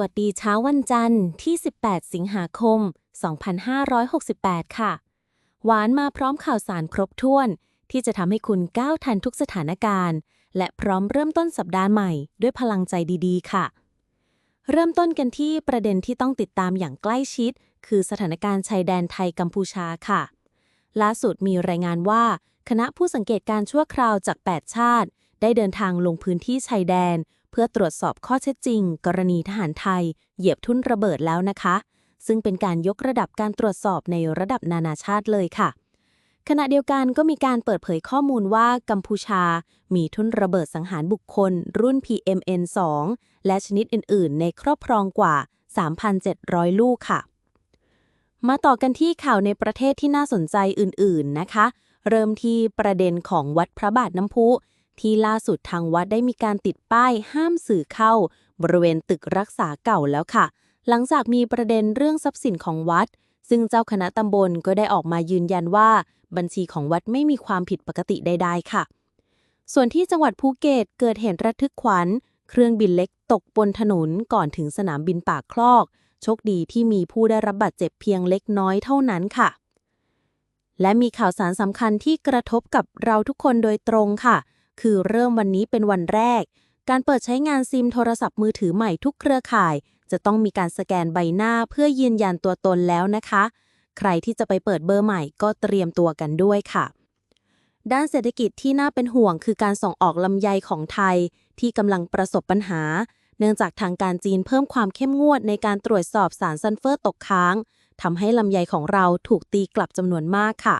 วัสดีเช้าวันจันทร์ที่ 18 สิงหาคม 2568 ค่ะ หวานมาพร้อมข่าวสารครบถ้วน ที่จะทำให้คุณก้าวทันทุกสถานการณ์ และพร้อมเริ่มต้นสัปดาห์ใหม่ด้วยพลังใจดีๆ ค่ะ เริ่มต้นกันที่ประเด็นที่ต้องติดตามอย่างใกล้ชิด คือสถานการณ์ชายแดนไทยกัมพูชาค่ะ ล่าสุดมีรายงานว่า คณะผู้สังเกตการชั่วคราวจาก 8 ชาติ ได้เดินทางลงพื้นที่ชายแดน พื่อตรวจสอบข้อเท็จจริง กรณีทหารไทย เหยียบทุ่นระเบิดแล้วนะคะ ซึ่งเป็นการยกระดับการตรวจสอบในระดับนานาชาติเลยค่ะ ขณะเดียวกันก็มีการเปิดเผยข้อมูลว่ากัมพูชา มีทุ่นระเบิดสังหารบุคคล รุ่น PMN2 และชนิดอื่น ๆ ในครอบครองกว่า 3,700 ลูกค่ะ มาต่อกันที่ข่าวในประเทศที่น่าสนใจอื่น ๆ นะคะ เริ่มที่ประเด็นของวัดพระบาทน้ำพุ ที่ล่าสุดทางวัดได้มีการติดป้ายห้ามสื่อเข้า บริเวณตึกรักษาเก่าแล้วค่ะ หลังจากมีประเด็นเรื่องทรัพย์สินของวัด ซึ่งเจ้าคณะตำบลก็ได้ออกมายืนยันว่า บัญชีของวัดไม่มีความผิดปกติใดๆค่ะ ส่วนที่จังหวัดภูเก็ตเกิดเหตุระทึกขวัญ เครื่องบินเล็กตกบนถนนก่อนถึงสนามบินปากคลอก โชคดีที่มีผู้ได้รับบาดเจ็บเพียงเล็กน้อยเท่านั้นค่ะและมีข่าวสารสำคัญที่กระทบกับเราทุกคนโดยตรงค่ะ คือเริ่มวันนี้เป็นวันแรก การเปิดใช้งานซิมโทรศัพท์มือถือใหม่ทุกเครือข่าย จะต้องมีการสแกนใบหน้าเพื่อยืนยันตัวตนแล้วนะคะ ใครที่จะไปเปิดเบอร์ใหม่ก็เตรียมตัวกันด้วยค่ะ ด้านเศรษฐกิจที่น่าเป็นห่วงคือการส่งออกลำไยของไทย ที่กำลังประสบปัญหา เนื่องจากทางการจีนเพิ่มความเข้มงวดในการตรวจสอบสารซัลเฟอร์ตกค้างทำให้ลำไยของเราถูกตีกลับจำนวนมากค่ะ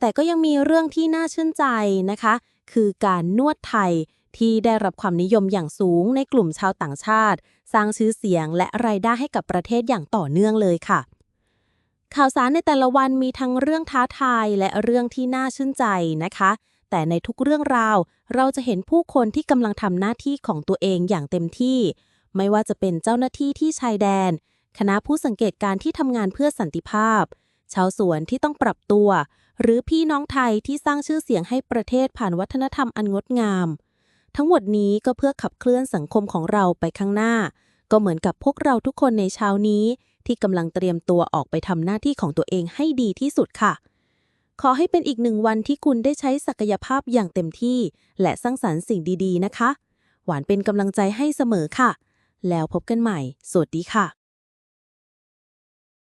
แต่ก็ยังมีเรื่องที่น่าชื่นใจนะคะ คือการนวดไทยที่ได้รับความนิยมอย่างสูงในกลุ่มชาวต่างชาติ สร้างชื่อเสียงและรายได้ให้กับประเทศอย่างต่อเนื่องเลยค่ะ ข่าวสารในแต่ละวันมีทั้งเรื่องท้าทายและเรื่องที่น่าชื่นใจนะคะ แต่ในทุกเรื่องราว เราจะเห็นผู้คนที่กำลังทำหน้าที่ของตัวเองอย่างเต็มที่ ไม่ว่าจะเป็นเจ้าหน้าที่ที่ชายแดน คณะผู้สังเกตการที่ทำงานเพื่อสันติภาพ ชาวสวนที่ต้องปรับตัว หรือพี่น้องไทยที่สร้างชื่อเสียงให้ประเทศผ่านวัฒนธรรมอันงดงาม ทั้งหมดนี้ก็เพื่อขับเคลื่อนสังคมของเราไปข้างหน้า ก็เหมือนกับพวกเราทุกคนในเช้านี้ ที่กำลังเตรียมตัวออกไปทำหน้าที่ของตัวเองให้ดีที่สุดค่ะ ขอให้เป็นอีกหนึ่งวันที่คุณได้ใช้ศักยภาพอย่างเต็มที่ และสร้างสรรค์สิ่งดี ๆ นะคะ หวานเป็นกำลังใจให้เสมอค่ะ แล้วพบกันใหม่ สวัสดีค่ะ